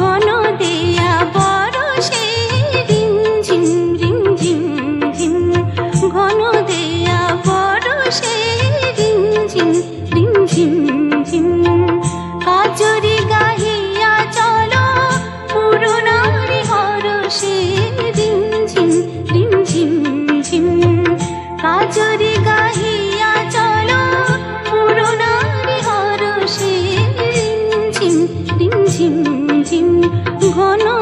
no. conoce.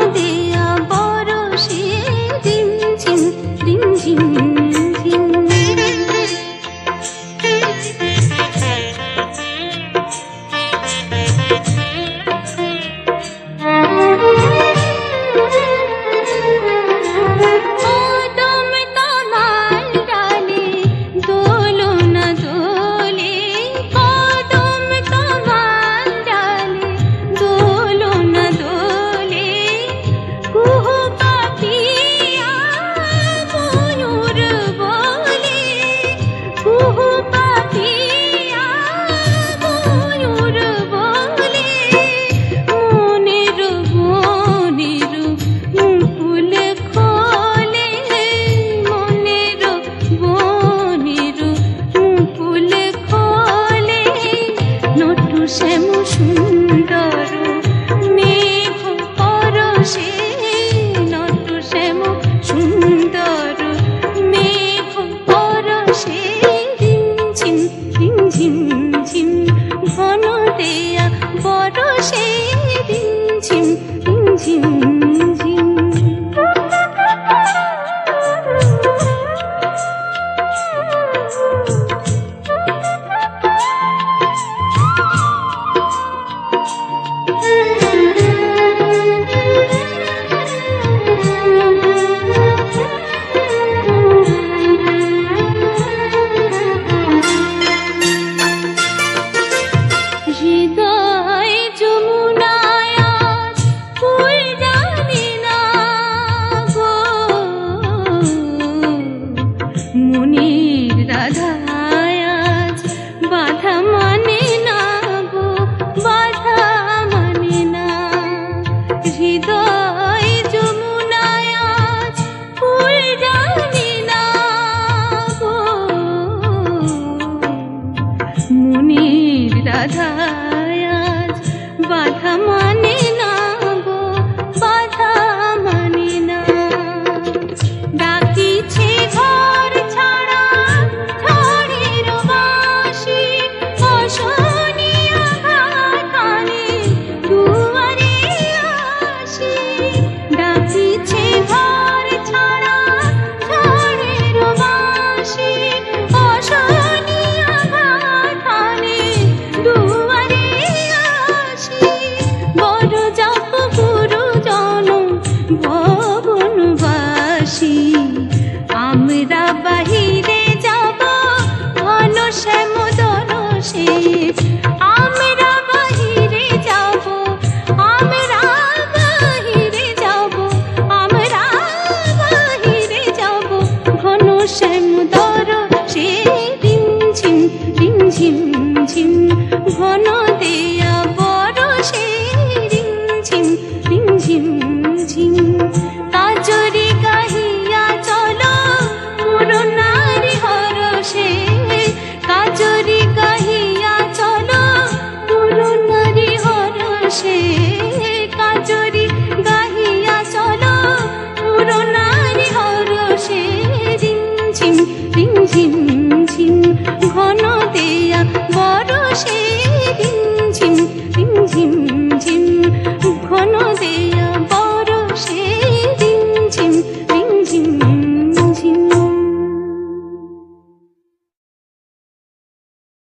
মনির রাধায় আজ। বাধা মানে না গো, বাধা মানে না। হৃদয় যমুনায় ফুল জানি না গো। মনির রাধায় বাধা শ্যামদর সে রিম ঝিম রিম ঝিম ঝিম ঘন